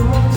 Lord.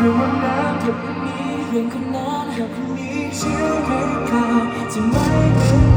หรือวันนั้ำกับคนนี้เรื่องคนนั้นกับคนนี้เชื่อหรืเปล่าจะไม่เป็น